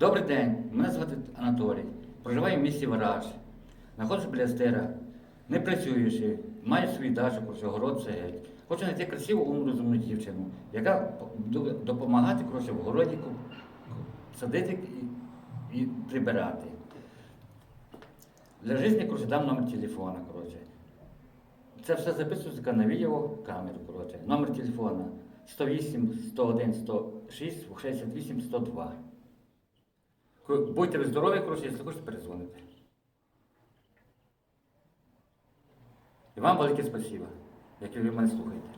Добрий день, мене звати Анатолій. Проживаю в місті Вараж. Знаходжусь біля стера, не працюючи, маю свій дачу, город це геть. Хочу знайти красиву умну розумну дівчину, яка буде допомагати коротше, в городі садити і, і прибирати. Для життя коротше, дам номер телефона. Коротше. Це все записується на відеокамеру. Коротше. Номер телефона 108 101 106 68 102. Будьте здорові, коротше, якщо хочете перезвоните. І вам велике спасибо, як ви мене слухаєте.